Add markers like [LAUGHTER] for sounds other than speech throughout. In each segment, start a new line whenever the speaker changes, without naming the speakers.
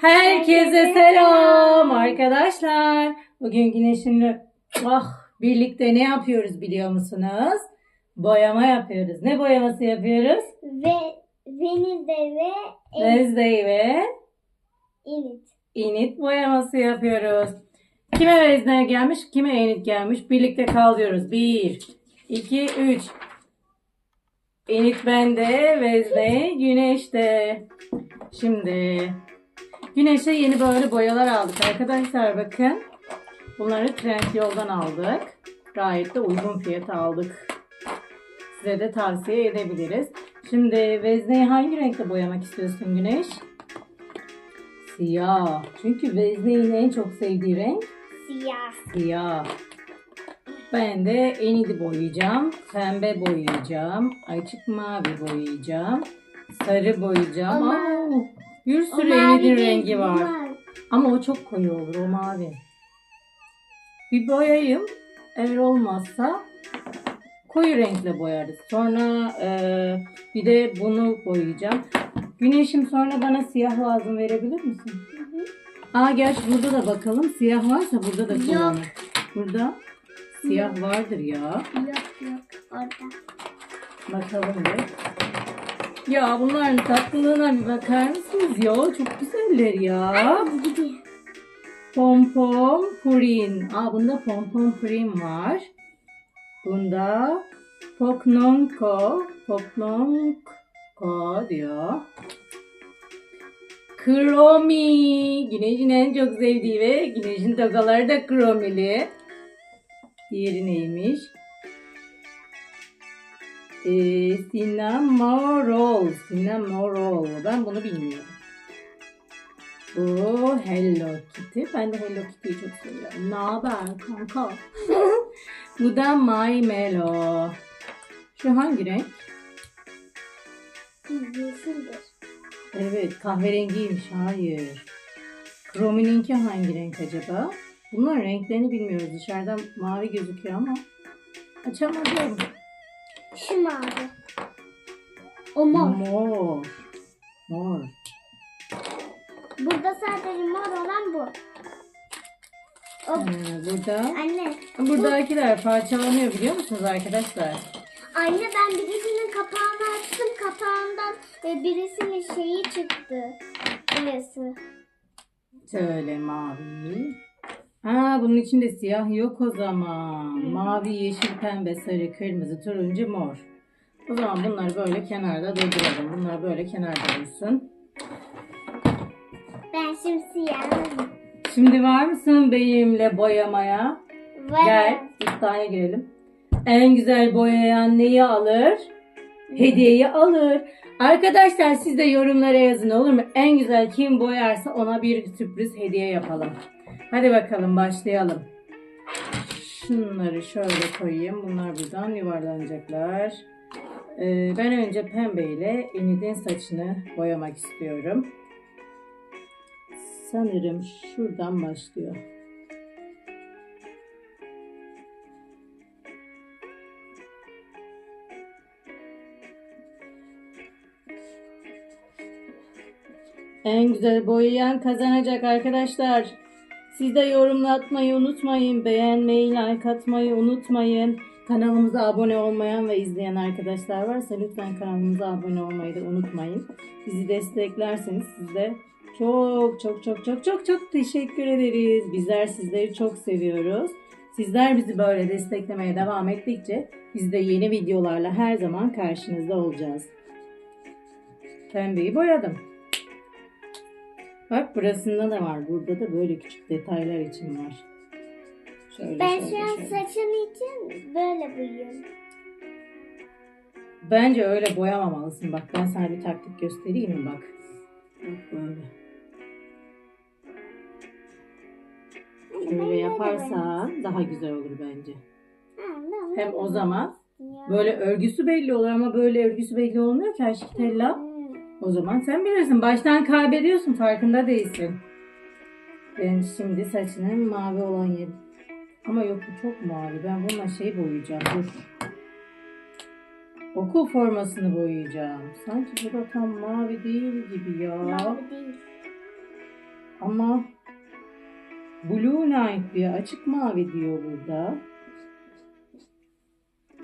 Herkese selam arkadaşlar. Bugün güneşimle ah birlikte ne yapıyoruz biliyor musunuz? Boyama yapıyoruz. Ne boyaması yapıyoruz?
Ve Venizde ve
Wednesday ve
Enit.
Enid boyaması yapıyoruz. Kime Wednesday gelmiş, kime Enid gelmiş? Birlikte kaldırıyoruz. 1, 2, 3. Enid bende, Wednesday güneşte. Şimdi güneşe yeni böyle boyalar aldık arkadaşlar bakın. Bunları Trendyol'dan aldık. Gayet de uygun fiyata aldık. Size de tavsiye edebiliriz. Şimdi vezneyi hangi renkte boyamak istiyorsun Güneş? Siyah. Çünkü vezneyin en çok sevdiği renk
Siyah.
siyah. Ben de enidi boyayacağım. Pembe boyayacağım. Açık mavi boyayacağım. Sarı boyayacağım.
Ama-
Aa, bir sürü
değil,
rengi var. Ama o çok koyu olur o mavi. Bir boyayayım. Eğer olmazsa koyu renkle boyarız. Sonra eee, bir de bunu boyayacağım. Güneşim sonra bana siyah lazım verebilir misin? Aa gerçi burada da bakalım. Siyah varsa burada da kullanır. Burada siyah vardır ya.
Yok yok orada.
Bakalım bir. Ya bunların tatlılığına bir bakar mısınız ya? Çok güzeller ya. Pompom purin. Aa bunda pompom purin var. Bunda poknonko. Poknonko diyor. Kromi. Güneşin en çok sevdiği ve güneşin tokaları da kromili. Diğeri neymiş? Ee, Cinnamoroll. Cinnamoroll. Ben bunu bilmiyorum. Bu Hello Kitty. Ben de Hello Kitty'yi çok seviyorum. Ne haber kanka? [LAUGHS] Bu da My Melo. Şu hangi renk?
Yeşildir.
Evet kahverengiymiş. Hayır. Chrome'ninki hangi renk acaba? Bunların renklerini bilmiyoruz. Dışarıdan mavi gözüküyor ama açamadım.
Şu mavi. O mor.
Mor. Mor.
Burada sadece mor olan bu. O,
Ee, burada
anne.
buradakiler parçalanıyor biliyor musunuz arkadaşlar?
Anne ben birisinin kapağını açtım. Kapağından e, birisinin şeyi çıktı. Burası.
Şöyle mavi. Aa bunun içinde siyah yok o zaman. Mavi, yeşil, pembe, sarı, kırmızı, turuncu, mor. O zaman bunları böyle kenarda durduralım. Bunlar böyle kenarda dursun.
Ben şimdi siyahım.
Şimdi var mısın benimle boyamaya?
Var.
Gel iddiaya girelim. En güzel boyayan neyi alır? Hediyeyi alır. Arkadaşlar siz de yorumlara yazın olur mu? En güzel kim boyarsa ona bir sürpriz hediye yapalım. Hadi bakalım başlayalım. Şunları şöyle koyayım. Bunlar buradan yuvarlanacaklar. Ee, ben önce pembeyle Enid'in saçını boyamak istiyorum. Sanırım şuradan başlıyor. En güzel boyayan kazanacak arkadaşlar. Siz de yorumla atmayı unutmayın. Beğenmeyi, like atmayı unutmayın. Kanalımıza abone olmayan ve izleyen arkadaşlar varsa lütfen kanalımıza abone olmayı da unutmayın. Bizi desteklerseniz siz de çok çok çok çok çok çok teşekkür ederiz. Bizler sizleri çok seviyoruz. Sizler bizi böyle desteklemeye devam ettikçe biz de yeni videolarla her zaman karşınızda olacağız. Pembeyi boyadım. Bak burasında da var. Burada da böyle küçük detaylar için var. Şöyle,
Ben
şöyle,
şu an
şöyle.
saçım için böyle boyuyorum.
Bence öyle boyamamalısın. Bak ben sana bir taktik göstereyim mi bak. Bak böyle. Şöyle yaparsan daha güzel olur bence. Hem o zaman böyle örgüsü belli olur ama böyle örgüsü belli olmuyor ki aşk tella. O zaman sen bilirsin. Baştan kaybediyorsun farkında değilsin. Ben şimdi saçının mavi olan yeri. Ama yok bu çok mavi. Ben bununla şey boyayacağım. Dur. Okul formasını boyayacağım. Sanki bu da tam mavi değil gibi ya.
Mavi değil.
Ama Blue Night bir açık mavi diyor burada.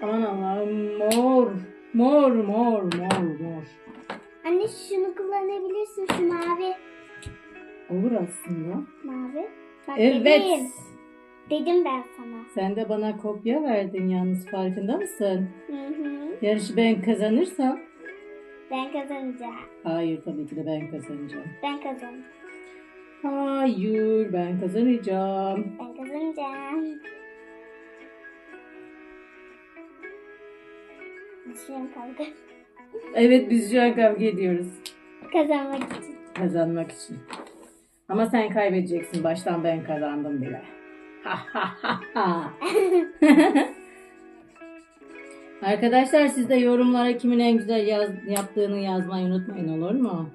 Aman Allah'ım mor. Mor mor mor mor.
Anne şunu kullanabilirsin şu mavi.
Olur aslında.
Mavi. Bak
Evet.
Dedim. dedim ben sana.
Sen de bana kopya verdin yalnız farkında mısın?
Hı hı.
Yarışı ben kazanırsam.
Ben kazanacağım.
Hayır tabii ki de ben kazanacağım.
Ben kazanacağım.
Hayır ben kazanacağım.
Ben kazanacağım. Düşünüyorum kavga.
Evet biz şu an kavga ediyoruz.
Kazanmak için.
Kazanmak için. Ama sen kaybedeceksin. Baştan ben kazandım bile. [LAUGHS] Arkadaşlar siz de yorumlara kimin en güzel yaz, yaptığını yazmayı unutmayın olur mu?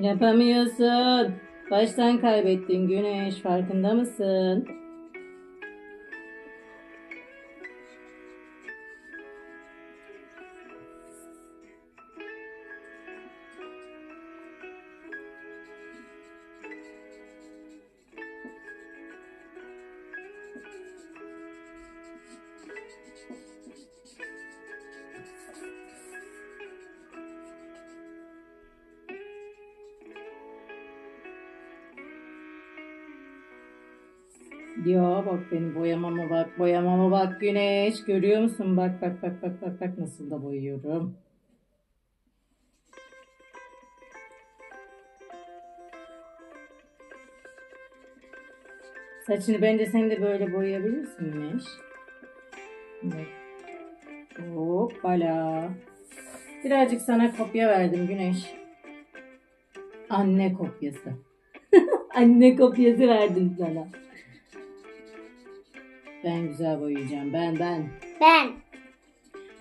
Yapamıyorsun. Baştan kaybettin Güneş. Farkında mısın? Boyamama bak, boyamama bak Güneş. Görüyor musun? Bak bak bak bak bak bak nasıl da boyuyorum. Saçını bence sen de böyle boyayabilirsin Güneş. Bak. Hoppala. Birazcık sana kopya verdim Güneş. Anne kopyası. [LAUGHS] Anne kopyası verdim sana. Ben güzel boyayacağım. Ben ben.
Ben.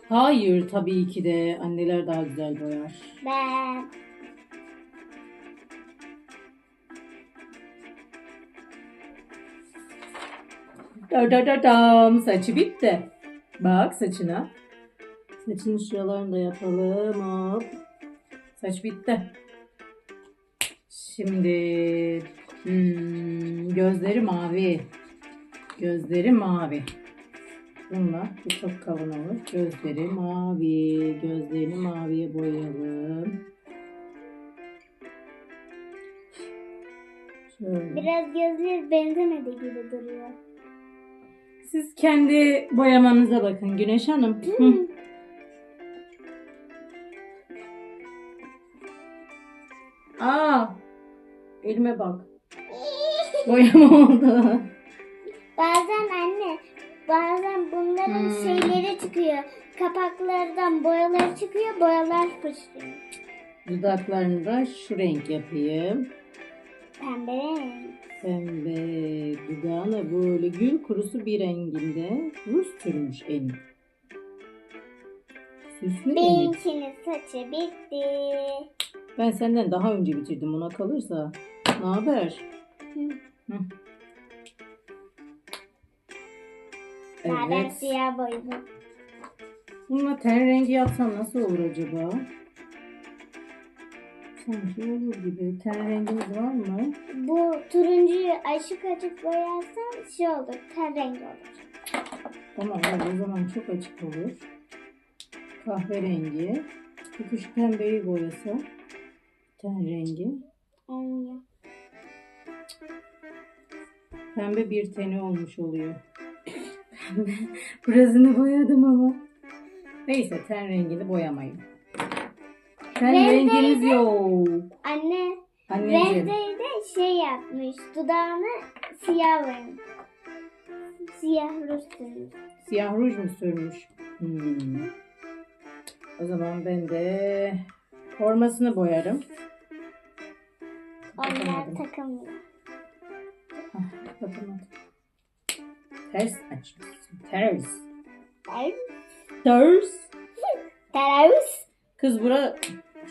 Hayır tabii ki de anneler daha güzel boyar.
Ben.
Da da da dam. Saçı bitti. Bak saçına. Saçının şuralarını da yapalım. Hop. Saç bitti. Şimdi hmm, gözleri mavi. Gözleri mavi. Bununla bu çok kalın olur. Gözleri mavi. Gözlerini maviye boyayalım. Şöyle.
Biraz gözleri benzemedi gibi duruyor.
Siz kendi boyamanıza bakın Güneş Hanım. Hı. Aa, elime bak. Boyama oldu.
Bazen anne, bazen bunların
Hmm.
şeyleri çıkıyor. Kapaklardan boyaları çıkıyor, boyalar fışkırıyor.
Dudaklarını da şu renk yapayım.
Pembe renk.
Pembe dudağına böyle gül kurusu bir renginde Rus türmüş en. Süslü en.
Benimkinin saçı bitti.
Ben senden daha önce bitirdim ona kalırsa. Ne haber?
Hı.
Hı.
Daha ben
Evet.
siyah boyadım.
Bununla ten rengi yapsam nasıl olur acaba? Sanki olur gibi. Ten rengimiz var mı?
Bu turuncuyu açık açık boyarsan şey olur, ten rengi olur.
Tamam olur. o zaman çok açık olur. Kahverengi. Peki şu pembeyi boyasa. Ten rengi.
Olmuyor.
Pembe bir teni olmuş oluyor. [LAUGHS] Burasını boyadım ama. Neyse ten rengini boyamayın. Ten
Rendeyi
renginiz yok.
Anne,
Anneciğim.
Rendeyi de şey yapmış, dudağını siyah boyamış. Siyah ruj sürmüş.
Siyah ruj mu sürmüş? Hmm. O zaman ben de formasını boyarım.
Onlar
Kapatamadım.
takılmıyor.
Hah, kapatamadım. Ters açmışsın. Ters.
Ters.
Ters.
Ters.
Kız bura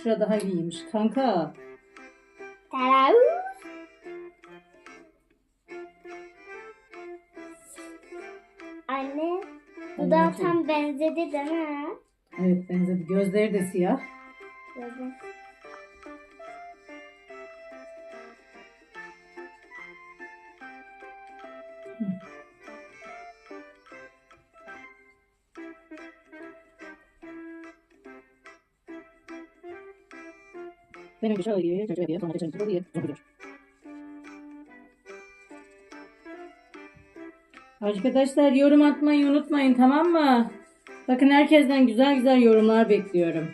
şurada daha iyiymiş. Kanka.
Ters. Anne. Bu da tam benzedi değil mi?
Evet benzedi. Gözleri de siyah.
Gözü.
Benim şöyle diye, şöyle diye, sonra geçen diye, sonra diyor. Arkadaşlar yorum atmayı unutmayın tamam mı? Bakın herkesten güzel güzel yorumlar bekliyorum.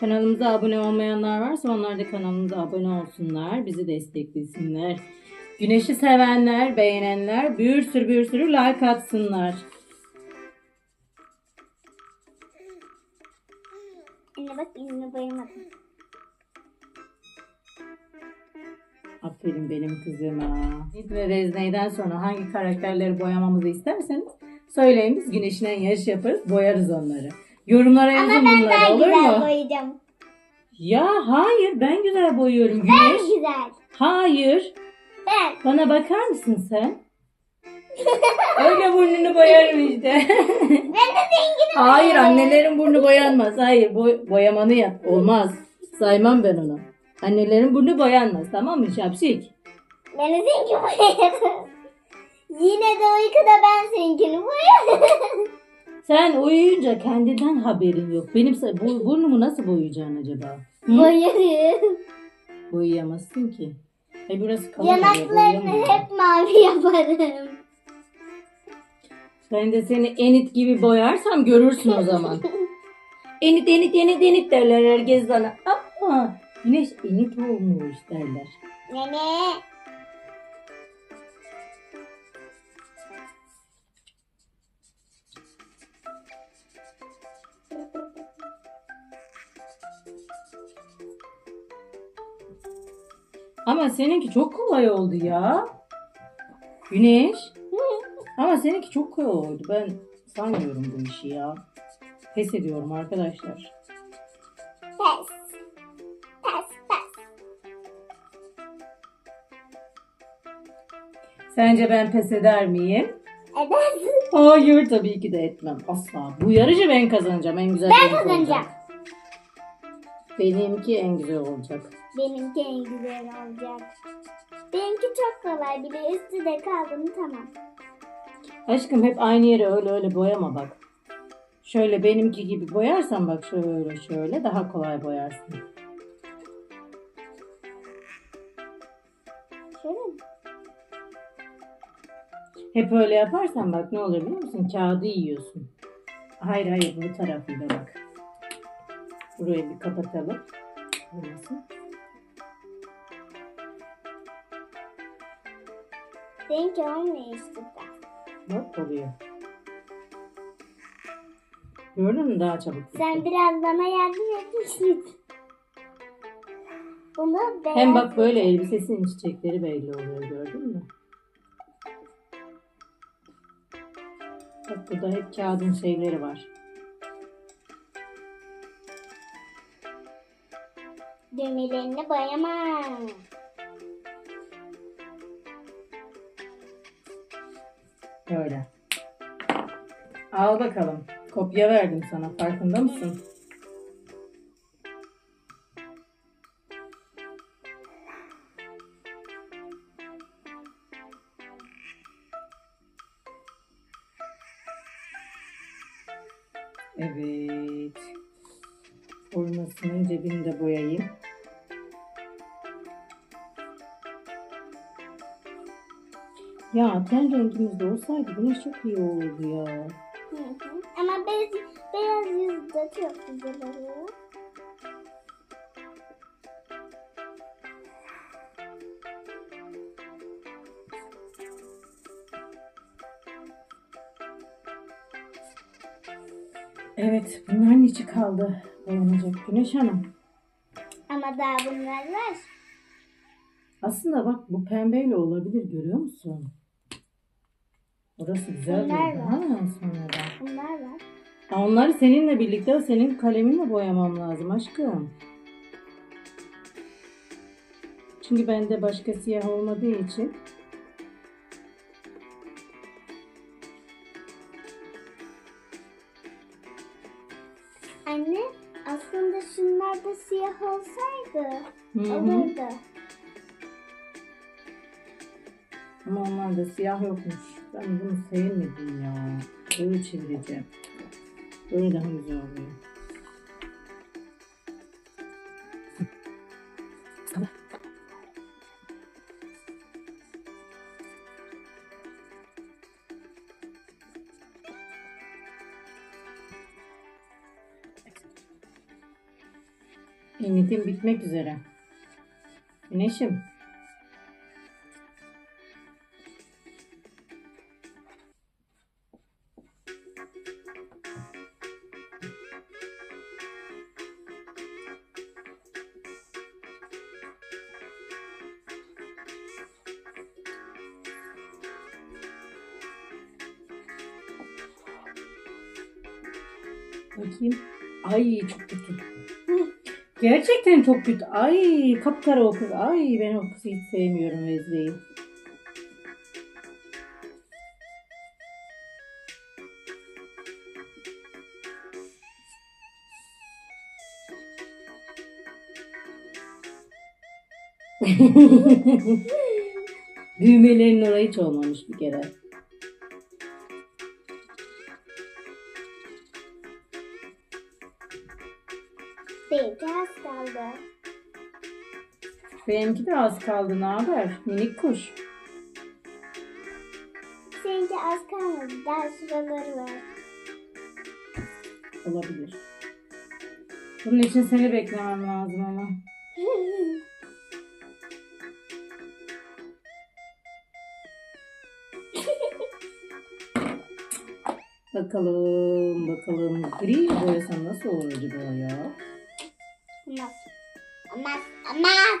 Kanalımıza abone olmayanlar varsa onlar da kanalımıza abone olsunlar. Bizi desteklesinler. Güneşi sevenler, beğenenler bir sürü bir sürü like atsınlar. Benim kızıma. Nid ve Vezne'den sonra hangi karakterleri boyamamızı isterseniz söyleyin biz güneşin en yarış yaparız boyarız onları. Yorumlara yazın
Ama ben
bunları
daha
olur
güzel
mu?
boyayacağım.
Ya hayır ben güzel boyuyorum
Ben
güneş.
güzel.
Hayır.
Ben.
Bana bakar mısın sen? [LAUGHS] Öyle burnunu boyarım işte.
Ben de zengin
hayır annelerin burnu boyanmaz. Hayır boy- boyamanı yap. Olmaz. Saymam ben onu. Annelerin burnu boyanmaz tamam mı şapşik?
Ben boyarım. Yine de uykuda ben seninkini boyarım.
Sen uyuyunca kendinden haberin yok. Benim sa- bu, burnumu nasıl boyayacaksın acaba? Hı?
boyarım.
Boyayamazsın ki. E burası kalın oluyor,
Yanaklarını
boyayamıyorum.
hep mavi yaparım.
Ben de seni enit gibi boyarsam görürsün o zaman. [LAUGHS] enit enit enit enit derler herkes sana. Aa, güneş enit olmuş derler.
Nene.
Ama seninki çok kolay oldu ya. Güneş. Ama seninki çok kolay oldu. Ben sanmıyorum bu işi ya. Pes ediyorum arkadaşlar.
Pes. Pes pes.
Sence ben pes eder miyim?
Edersin.
Hayır tabii ki de etmem. Asla. Bu yarışı ben kazanacağım. En güzel
Ben
benimki
kazanacağım.
olacak. Benimki en güzel olacak.
Benimki en güzel olacak. Benimki çok kolay bile üstü de kaldım tamam.
Aşkım hep aynı yere öyle öyle boyama bak. Şöyle benimki gibi boyarsan bak şöyle şöyle daha kolay boyarsın.
Şöyle mi?
Hep öyle yaparsan bak ne olur biliyor musun? Kağıdı yiyorsun. Hayır hayır bu tarafıyla bak. Burayı bir kapatalım. Burası.
Benimki olmuyor işte.
Bak oluyor. Gördün mü daha çabuk bitti.
Sen biraz bana yardım etmişsin. Bunu beyaz...
Hem bak böyle elbisesinin çiçekleri belli oluyor gördün mü? Bak burada hep kağıdın şeyleri var.
Düğmelerini boyamam.
Al bakalım. Kopya verdim sana. Farkında mısın? Evet. Formasının cebini de boyayayım. Ya ten rengimiz de olsaydı güneş çok iyi olurdu ya. Evet, bunların içi kaldı. Boyanacak Güneş Hanım.
Ama daha bunlar var.
Aslında bak bu pembeyle olabilir görüyor musun? Orası güzel
Bunlar
durdu.
var.
Ha, sonradan.
Bunlar var.
Ha, onları seninle birlikte senin kaleminle boyamam lazım aşkım. Çünkü bende başka siyah olmadığı için
olsaydı
Hı hı.
olurdu.
Ama onlarda siyah yokmuş. Ben bunu sevmedim ya. Böyle çevireceğim. Böyle daha güzel oluyor. Bitmek üzere. Güneşim. Bakayım. Ay çok kötü. Gerçekten çok kötü. Ay kapkara o kız. Ay ben o kızı hiç sevmiyorum Vezde'yi. Düğmelerin [LAUGHS] [LAUGHS] orayı hiç olmamış bir kere.
Benimki az kaldı.
Benimki de az kaldı. Ne haber? Minik kuş.
Seninki az kalmadı. Daha şuraları var.
Olabilir. Bunun için seni beklemem lazım ama. [LAUGHS] Bakalım bakalım. Gri boyasam nasıl olur acaba ya?
Olmaz.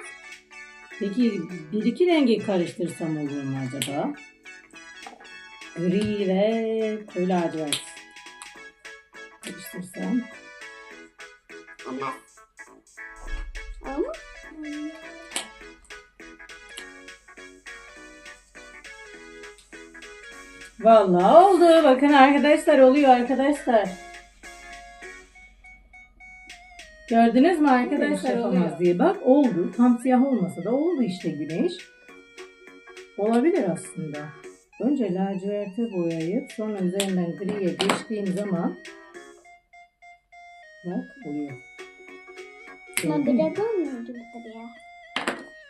Peki bir iki rengi karıştırsam olur mu acaba? Gri ve koyu lacivert. Karıştırsam.
Olmaz. Olmaz.
Vallahi oldu. Bakın arkadaşlar oluyor arkadaşlar. Gördünüz mü arkadaşlar yapamaz diye. Bak oldu. Tam siyah olmasa da oldu işte güneş. Olabilir aslında. Önce laciverte boyayıp sonra üzerinden griye geçtiğim zaman bak oluyor.
Ama biraz olmuyor gibi duruyor.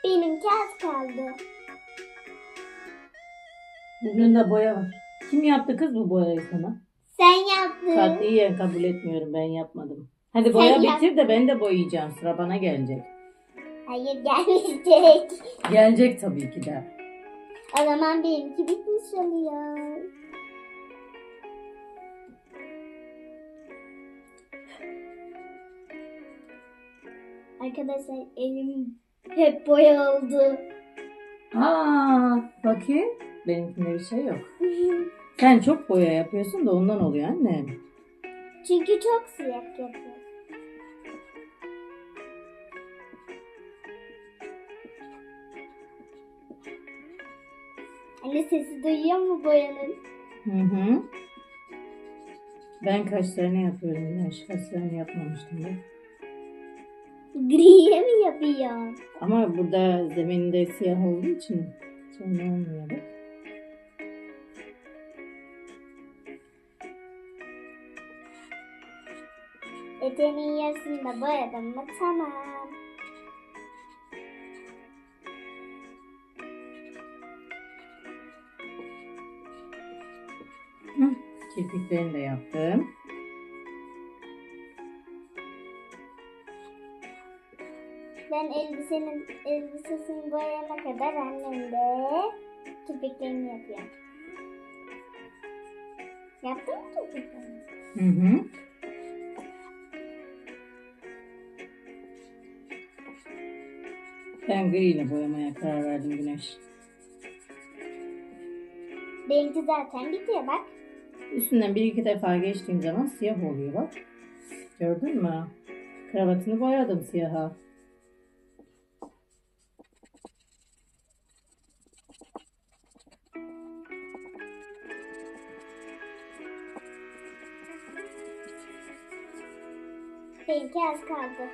Benimki az kaldı.
Burnunda boya var. Kim yaptı kız bu boyayı sana?
Sen yaptın.
Katiyen kabul etmiyorum ben yapmadım. Hadi boya
Sen
bitir de ben de boyayacağım. Sıra bana gelecek.
Hayır gelmeyecek.
Gelecek tabii ki de.
O zaman benimki bitmiş oluyor. Arkadaşlar elim hep boya oldu.
Aa, bakayım. Benimkinde bir şey yok. Sen çok boya yapıyorsun da ondan oluyor annem.
Çünkü çok siyah yapıyor. Anne sesi duyuyor mu boyanın?
Hı hı. Ben kaşlarını yapıyorum. Güneş kaşlarını yapmamıştım ben.
Griye mi yapıyor?
Ama burada zemininde siyah olduğu için sonra olmuyor bak.
Eteğinin yarısını da boyadım mı tamam.
Kirpiklerini de yaptım.
Ben elbisenin elbisesini boyayana kadar annem de kirpiklerini yapıyor. Yaptın mı kirpiklerini?
Hı hı. Ben gri ile boyamaya karar verdim Güneş.
Benimki zaten bitiyor bak.
Üstünden bir iki defa geçtiğim zaman siyah oluyor bak. Gördün mü? Kravatını boyadım siyaha.
Benimki az kaldı.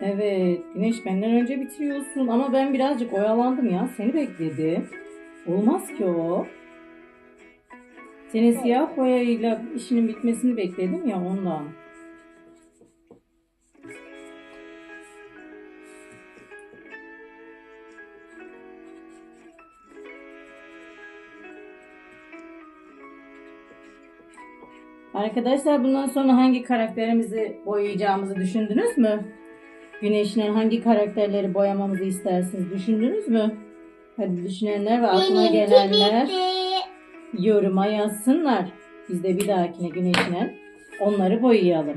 Evet. Güneş benden önce bitiriyorsun. Ama ben birazcık oyalandım ya. Seni bekledim. Olmaz ki o. Senin siyah boyayla işinin bitmesini bekledim ya ondan. Arkadaşlar bundan sonra hangi karakterimizi boyayacağımızı düşündünüz mü? Güneş'in hangi karakterleri boyamamızı istersiniz düşündünüz mü? Hadi düşünenler ve aklına
Benimki
gelenler
bitti.
yoruma yazsınlar. Biz de bir dahakine Güneş'le onları boyayalım.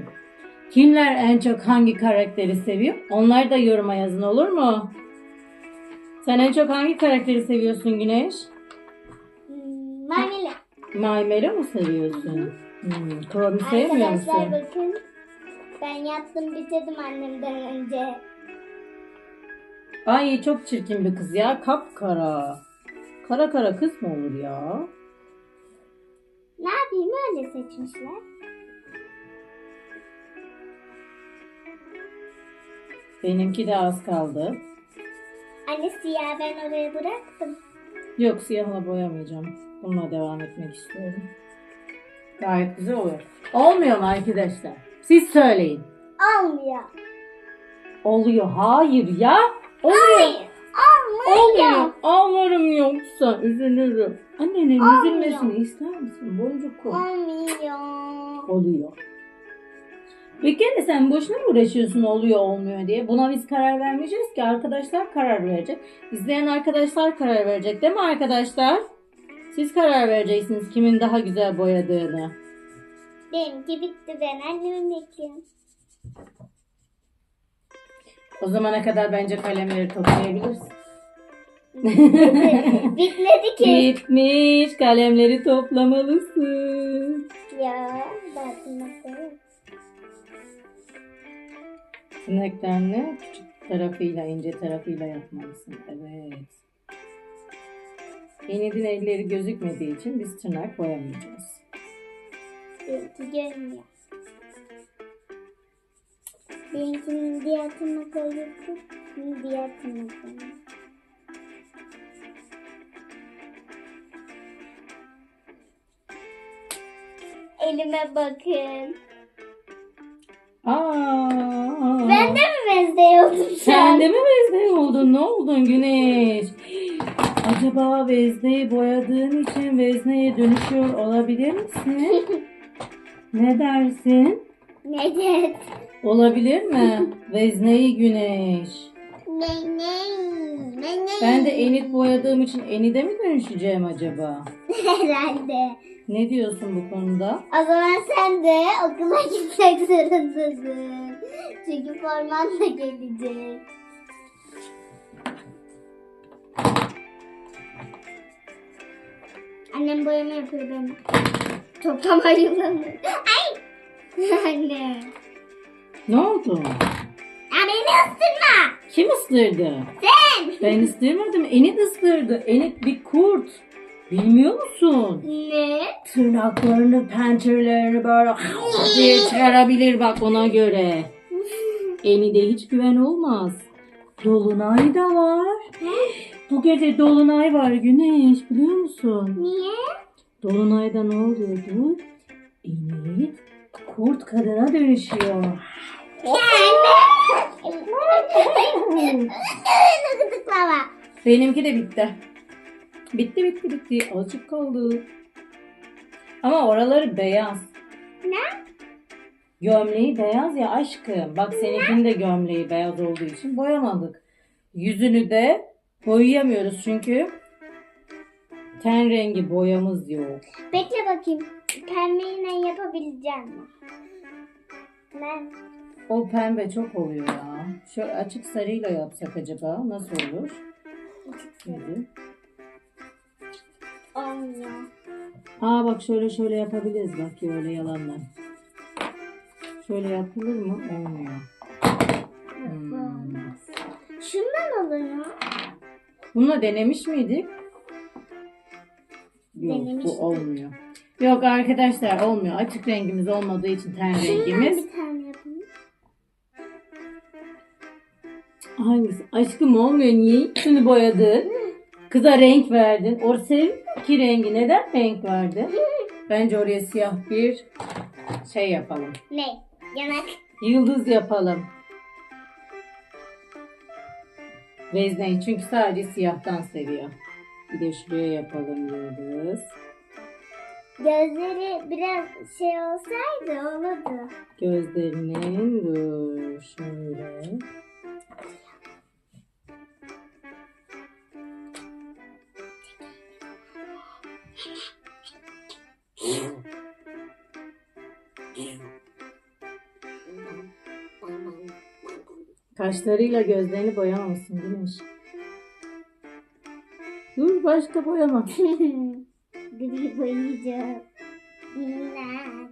Kimler en çok hangi karakteri seviyor? Onlar da yoruma yazın olur mu? Sen en çok hangi karakteri seviyorsun Güneş?
Hmm, Marmela.
Maymelo mu seviyorsun? Hmm, Chrome'u sevmiyor
Arkadaşlar
musun?
bakın. Ben yaptım bitirdim annemden önce.
Ay çok çirkin bir kız ya. Kapkara. Kara kara kız mı olur ya?
Ne yapayım öyle seçmişler.
Benimki de az kaldı.
Anne siyah ben oraya bıraktım.
Yok siyahla boyamayacağım. Bununla devam etmek istiyorum. Gayet güzel olur. Olmuyor mu arkadaşlar? Siz söyleyin.
Olmuyor.
Oluyor. Hayır ya.
Olmuyor.
Olmuyor. Ağlarım yoksa üzülürüm. Annenin
Olmuyor.
üzülmesini ister misin? Boncuk koy.
Olmuyor.
Oluyor. Bir kere sen boşuna mı uğraşıyorsun oluyor olmuyor diye. Buna biz karar vermeyeceğiz ki arkadaşlar karar verecek. İzleyen arkadaşlar karar verecek değil mi arkadaşlar? Siz karar vereceksiniz kimin daha güzel boyadığını.
Benimki bitti ben annemi bekliyorum.
O zamana kadar bence kalemleri toplayabilirsin.
Bitmedi ki.
Bitmiş kalemleri toplamalısın.
ya nasıl.
Tırnaklarını küçük tarafıyla ince tarafıyla yapmalısın. Evet. Enid'in elleri gözükmediği için biz tırnak boyamayacağız.
Benimki görünmüyor. Benimkinin diğer yoktu. Şimdi diğer tırnakları. Elime bakın.
Aa,
Ben de mi benzey oldum
Sen
an?
de mi vezne oldun? Ne oldun Güneş? Acaba vezneyi boyadığın için vezneye dönüşüyor olabilir misin? [LAUGHS] ne dersin?
Neden?
Olabilir mi? [LAUGHS] Vezneyi Güneş.
Ne ne ne ne?
Ben de Enid boyadığım için Enid'e mi dönüşeceğim acaba? [LAUGHS]
Herhalde.
Ne diyorsun bu konuda?
O zaman sen de okula gitmek zorundasın. Çünkü forman da gelecek. Annem boyama yapıyor ben. Toplama yılanı. Ay! [LAUGHS] Anne.
Ne oldu?
Ya beni ısırma.
Kim ıslırdı?
Sen.
Ben ısırmadım. Enid ıslırdı. Enid bir kurt. Bilmiyor musun?
Ne?
Tırnaklarını, pençelerini böyle diye çıkarabilir bak ona göre. Enid'e hiç güven olmaz. Dolunay da var. Bu gece Dolunay var Güneş biliyor musun?
Niye?
Dolunayda ne oluyordu? Enid kurt kadına dönüşüyor. Benimki de bitti. Bitti bitti bitti. Azıcık kaldı. Ama oraları beyaz.
Ne?
Gömleği beyaz ya aşkım. Bak seninkinin de gömleği beyaz olduğu için boyamadık. Yüzünü de boyayamıyoruz çünkü ten rengi boyamız yok.
Bekle bakayım. Pembeyle yapabileceğim mi? Ben
O pembe çok oluyor ya. Şu açık sarıyla yapsak acaba nasıl olur? Yüzü.
olmuyor.
Aa bak şöyle şöyle yapabiliriz bak ya öyle yalanla. Şöyle yapılır mı? Olmuyor. Hmm.
Şundan olur mu?
Bununla denemiş miydik? Yok
Denemiştik.
bu olmuyor. Yok arkadaşlar olmuyor. Açık rengimiz olmadığı için ten rengimiz.
bir tane.
Hangisi? Aşkım olmuyor. Niye şunu boyadın? Kıza renk verdin. O ki rengi. Neden renk verdin? Bence oraya siyah bir şey yapalım.
Ne? Yanak.
Yıldız yapalım. Vezneyi çünkü sadece siyahtan seviyor. Bir de şuraya yapalım yıldız.
Gözleri biraz şey olsaydı olurdu.
Gözlerinin dur şöyle. Kaşlarıyla gözlerini boyamamışsın Güneş. Dur başka boyama. [LAUGHS]
Gri boyayacağım. Minnak.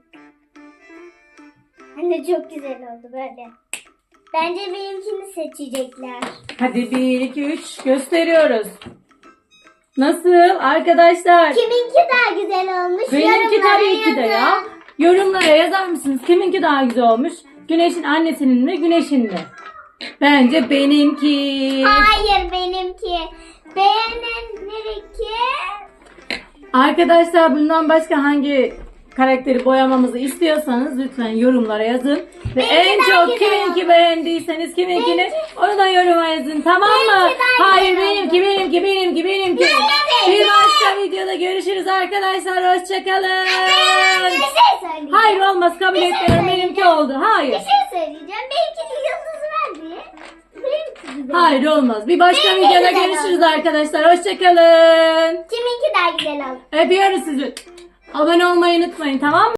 Anne çok güzel oldu böyle. Bence benimkini seçecekler.
Hadi 1, 2, 3 gösteriyoruz. Nasıl arkadaşlar?
Kiminki daha güzel olmuş?
Benimki
Yorumlara
tabii ki de ya.
yazın.
Yorumlara yazar mısınız? Kiminki daha güzel olmuş? Güneşin annesinin mi, güneşin mi? Bence benimki.
Hayır benimki. Beğenenlerinki.
Arkadaşlar bundan başka hangi karakteri boyamamızı istiyorsanız lütfen yorumlara yazın. Ve
Benimki
en çok kiminki beğendiyseniz kiminkini onu da yoruma yazın tamam mı?
Benimki
Hayır benimki benimki benimki benimki. Bir başka videoda görüşürüz arkadaşlar. Hoşçakalın.
Şey.
Hayır olmaz kabul
şey
etmiyorum. Benimki oldu. Hayır.
Bir şey söyleyeceğim. Benimkinin yıldızı verdi.
Hayır olmaz. Bir başka
Benimki
videoda
güzel
görüşürüz
oldu.
arkadaşlar. Hoşçakalın.
Kiminki daha güzel oldu?
Öpüyoruz sizi. Abone olmayı unutmayın tamam mı?